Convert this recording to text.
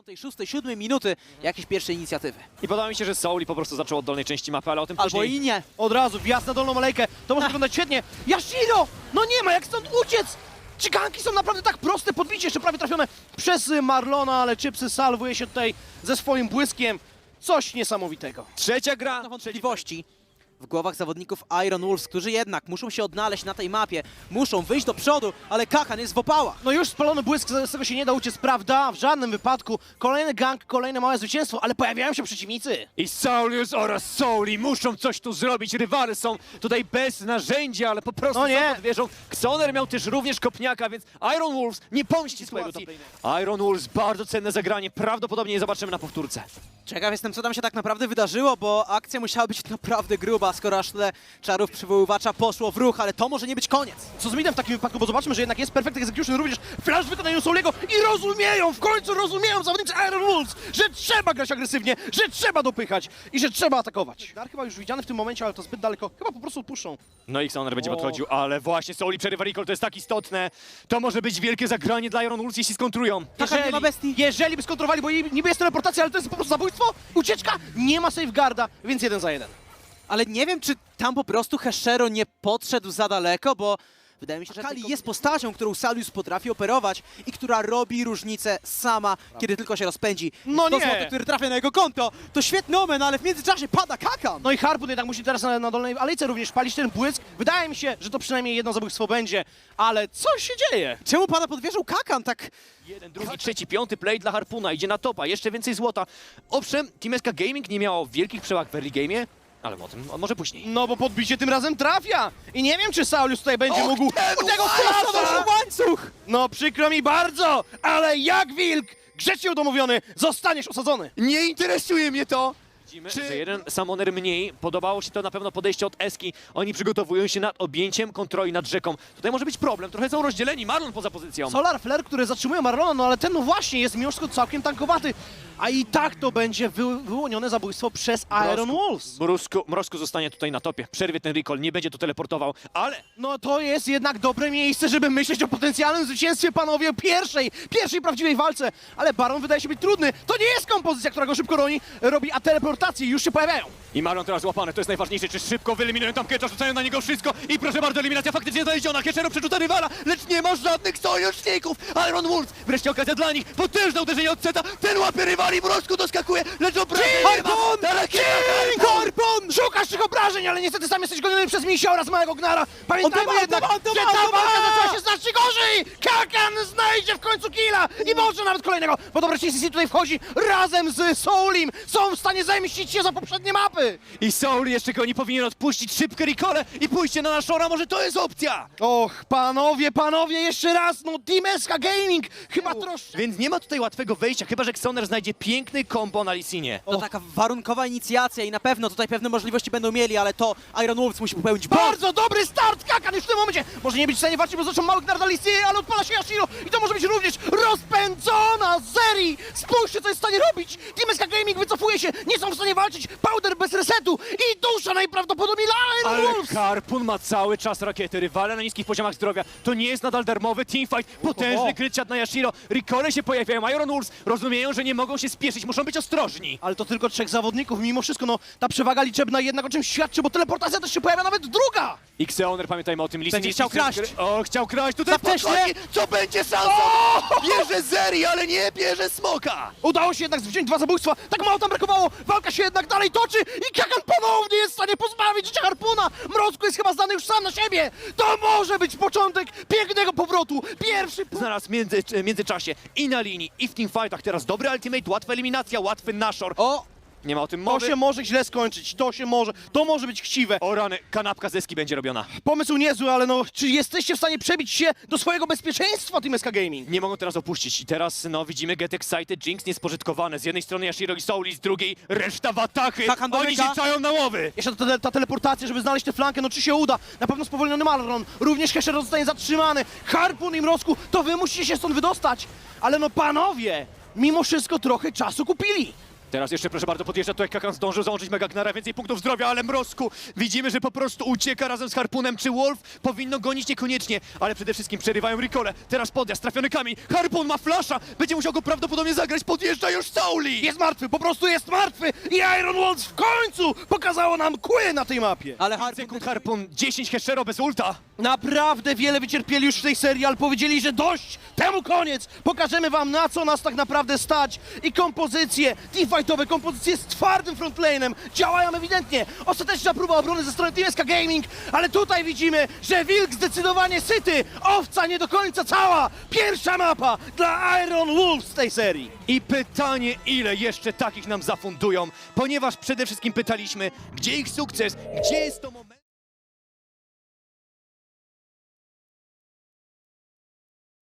5, 6, 7 minuty jakieś pierwsze inicjatywy. I podoba mi się, że Souli po prostu zaczął od dolnej części mapy, ale o tym Albo później. i nie. Od razu wjazd na dolną alejkę. To może wyglądać świetnie. Yashiro! No nie ma jak stąd uciec! Ciganki są naprawdę tak proste, podbicie jeszcze prawie trafione przez Marlona, ale Chipsy salwuje się tutaj ze swoim błyskiem. Coś niesamowitego. Trzecia gra. No wątpliwości w głowach zawodników Iron Wolves, którzy jednak muszą się odnaleźć na tej mapie, muszą wyjść do przodu, ale Kakan jest w opałach. No już spalony błysk, z tego się nie da uciec, prawda? W żadnym wypadku. Kolejny gang, kolejne małe zwycięstwo, ale pojawiają się przeciwnicy. I Saulius oraz Souli muszą coś tu zrobić. Rywale są tutaj bez narzędzia, ale po prostu No nie. są wieżą. Xoner miał też również kopniaka, więc Iron Wolves nie pomści sytuacji. Iron Wolves bardzo cenne zagranie. Prawdopodobnie je zobaczymy na powtórce. Ciekaw jestem, co tam się tak naprawdę wydarzyło, bo akcja musiała być naprawdę gruba, skoro aż tyle czarów przywoływacza poszło w ruch, ale to może nie być koniec. Co z midem w takim wypadku, bo zobaczmy, że jednak jest perfect execution również flash w wykonaniu Souliego i rozumieją, w końcu rozumieją zawodnicy Iron Wolves, że trzeba grać agresywnie, że trzeba dopychać i że trzeba atakować. Dar chyba już widziany w tym momencie, ale to zbyt daleko. Chyba po prostu odpuszczą. No i Xoner będzie O. podchodził, ale właśnie Souli przerywa recall, to jest tak istotne. To może być wielkie zagranie dla Iron Wolves, jeśli skontrują. Bestii. jeżeli by skontrolowali, bo niby jest teleportacja, ale to jest po prostu zabójstwo, ucieczka, nie ma safeguarda, więc jeden za jeden. Ale nie wiem, czy tam po prostu Heshero nie podszedł za daleko, bo wydaje mi się, że Kali jest postacią, którą Salius potrafi operować i która robi różnicę sama, kiedy tylko się rozpędzi. No to nie. złoto, który trafia na jego konto, to świetny omen, ale w międzyczasie pada Kakan. No i Harpun jednak musi teraz na, na dolnej alejce również palić ten błysk. Wydaje mi się, że to przynajmniej jedno zabójstwo będzie, ale co się dzieje? Czemu pada pod wieżą Kakan tak... Jeden, drugi, trzeci, piąty play dla Harpuna, idzie na topa, jeszcze więcej złota. Owszem, Team SK Gaming nie miało wielkich przewag w early game'ie, ale o tym może później. No bo podbicie tym razem trafia i nie wiem, czy Saulius tutaj będzie Och, mógł ten tego łańcuch! klasa! łańcuch! No przykro mi bardzo, ale jak wilk, grzecznie udomowiony, zostaniesz osadzony. Nie interesuje mnie to! Widzimy, Czy- że jeden summoner mniej. Podobało się to na pewno podejście od Eski. Oni przygotowują się nad objęciem kontroli nad rzeką. Tutaj może być problem, trochę są rozdzieleni. Marlon poza pozycją. Solar Flare, który zatrzymuje Marlona, no ale ten no właśnie jest mimo wszystko całkiem tankowaty. A i tak to będzie wy, wyłonione zabójstwo przez Iron Wolves. Mrozku, Mrozku zostanie tutaj na topie. Przerwie ten recall, nie będzie tu teleportował, ale No to jest jednak dobre miejsce, żeby myśleć o potencjalnym zwycięstwie panowie pierwszej, pierwszej prawdziwej walce. Ale Baron wydaje się być trudny. To nie jest kompozycja, która go szybko roni, robi, a teleportacje już się pojawiają. I Marlon teraz złapany, to jest najważniejsze, czy szybko wyeliminują tam Ketcha, rzucają na niego wszystko i proszę bardzo, eliminacja faktycznie znaleziona, Ketchero przerzuca rywala, lecz nie ma żadnych sojuszników! Iron Wolves, wreszcie okazja dla nich, potężne uderzenie od Ceta, ten łapie rywali, Mrozku doskakuje, lecz obrażeń nie ma! Harpun! Szukasz tych obrażeń, ale niestety sam jesteś goniony przez misia oraz małego gnara. Pamiętajmy On jednak, on że ta walka zaczęła się znacznie gorzej! Kakan znajdzie w końcu killa i może nawet kolejnego, bo dobra CCC tutaj wchodzi razem z Soulim. Są w stanie zemścić się za poprzednie mapy. I Soul jeszcze go nie powinien odpuścić, szybkie recole i pójście na Nashora, może to jest opcja! Och, panowie, panowie, jeszcze raz, no Team SK Gaming chyba troszkę... Więc nie ma tutaj łatwego wejścia, chyba że Xoner znajdzie piękny kombo na Lisinie. To taka warunkowa inicjacja i na pewno tutaj pewne możliwości będą mieli, ale to Iron Wolves musi popełnić. Bardzo dobry start Kakan już w tym momencie! Może nie być w stanie walczyć, bo zresztą mały gnar listy, ale odpala się Yashiro i to może być również rozpędzona Zeri! Spójrzcie, co jest w stanie robić! Team SK Gaming wycofuje się, nie są w stanie walczyć, Powder bez resetu i dusza najprawdopodobniej! Harpun ma cały czas rakiety, rywale na niskich poziomach zdrowia. To nie jest nadal darmowy teamfight, potężny kryt na Yashiro. Rikole się pojawiają, Iron Wolves rozumieją, że nie mogą się spieszyć, muszą być ostrożni. Ale to tylko trzech zawodników, mimo wszystko, no ta przewaga liczebna jednak o czymś świadczy, bo teleportacja też się pojawia nawet druga! Xeoner, pamiętajmy o tym, Lisin Będzie jest chciał kraść. O, chciał kraść, tutaj wcześnie. Co będzie szansą? Bierze Zeri, ale nie bierze Smoka. Udało się jednak wziąć dwa zabójstwa, tak mało tam brakowało, walka się jednak dalej toczy i Kakan stanie pozbawić życia Harpuna! Mrozku jest chyba zdany już sam na siebie! To może być początek pięknego powrotu! Pierwszy punkt! Znalazł w między, międzyczasie i na linii, i w teamfightach. Teraz dobry ultimate, łatwa eliminacja, łatwy Nashor. O, Nie ma o tym To mowy. się może źle skończyć, to się może, to może być chciwe. O rany, kanapka z deski będzie robiona. Pomysł niezły, ale no, czy jesteście w stanie przebić się do swojego bezpieczeństwa, Team SK Gaming? Nie mogą teraz opuścić. I teraz, no, widzimy Get Excited, Jinx niespożytkowane. Z jednej strony Yashiro i Souli, z drugiej reszta watachy. Kakan Oni dobiega. się czają na łowy. Jeszcze ta, ta teleportacja, żeby znaleźć tę flankę, no czy się uda? Na pewno spowolniony Malron, również Hesher zostanie zatrzymany. Harpun i Mrozku, to wy musicie się stąd wydostać. Ale no panowie, mimo wszystko trochę czasu kupili. Teraz jeszcze proszę bardzo podjeżdża tutaj Kakan zdążył załączyć Megagnara, więcej punktów zdrowia, ale Mrozku widzimy, że po prostu ucieka razem z Harpunem. Czy Wolf powinno gonić niekoniecznie, ale przede wszystkim przerywają Ricole. Teraz podjazd, trafiony kamień. Harpun ma flasza, będzie musiał go prawdopodobnie zagrać. Podjeżdża już Sauli! Jest martwy, po prostu jest martwy i Iron Wolves w końcu pokazało nam kły na tej mapie. Ale Harpun, Harpun sekund Harpun, 10 Heshero bez ulta. Naprawdę wiele wycierpieli już w tej serii, ale powiedzieli, że dość, temu koniec. Pokażemy wam na co nas tak naprawdę stać i kompozycje, teamfightowe kompozycje z twardym frontlane'em działają ewidentnie. Ostateczna próba obrony ze strony TMSK Gaming, ale tutaj widzimy, że Wilk zdecydowanie syty, owca nie do końca cała. Pierwsza mapa dla Iron Wolves z tej serii. I pytanie, ile jeszcze takich nam zafundują, ponieważ przede wszystkim pytaliśmy, gdzie ich sukces, gdzie jest to moment...